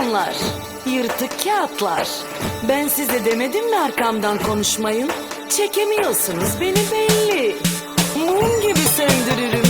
bunlar? Yırtık kağıtlar. Ben size demedim mi arkamdan konuşmayın? Çekemiyorsunuz beni belli. Mum gibi söndürürüm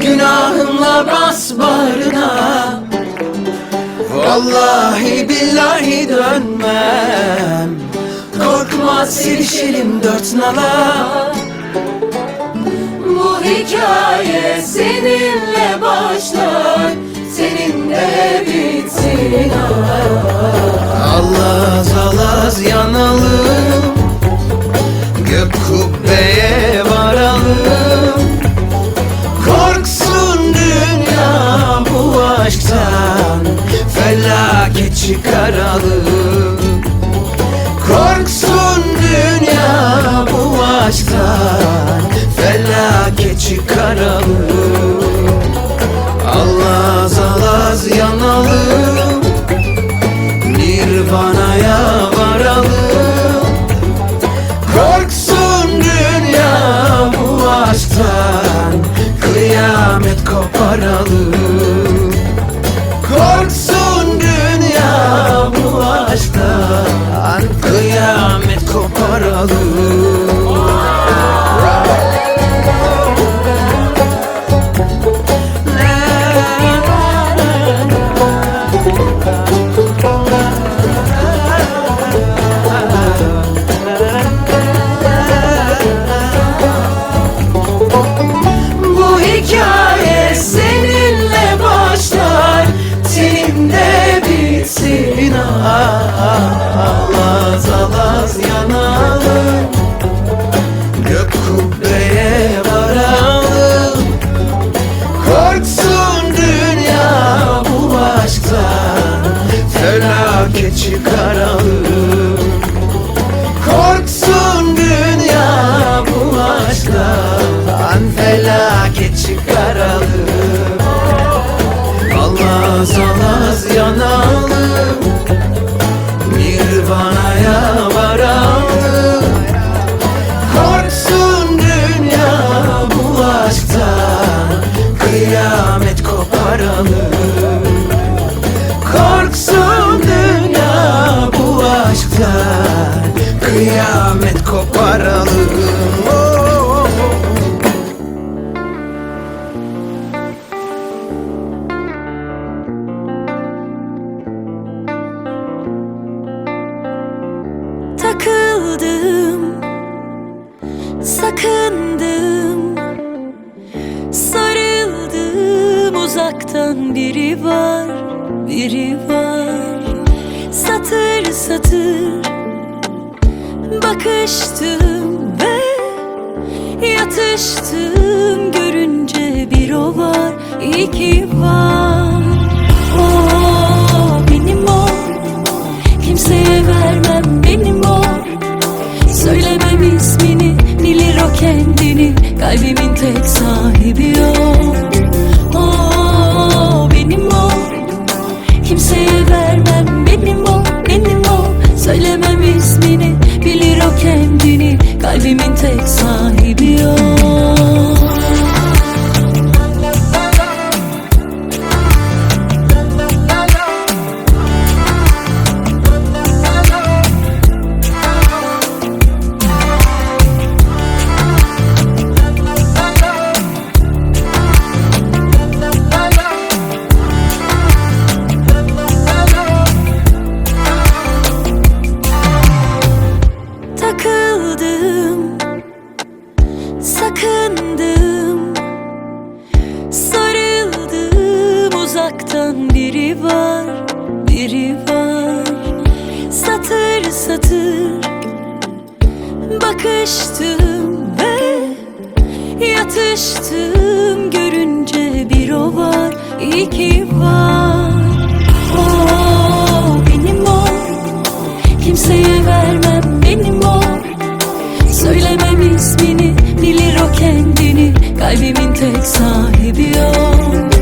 Günahımla bas bağrına Vallahi billahi dönmem. Korkma serişelim dört nala. Bu hikaye seninle başlar Seninle bitsin. Allaz çıkaralım Korksun dünya bu aşktan Felaket çıkaralım Kıyamet Felaket çıkaralım Takıldım, sakındım, sarıldım uzaktan biri var, biri var. Satır satır bakıştım ve yatıştım görünce bir o var, iki var. Kalbimin tek sahibi o. O benim o. Kimseye vermem benim o benim o. Söylemem ismini bilir o kendini. Kalbimin tek sahibi sıkıştım ve yatıştım. Görünce bir o var iki var. O benim o. Kimseye vermem benim o. Söylemem ismini bilir o kendini. Kalbimin tek sahibi o.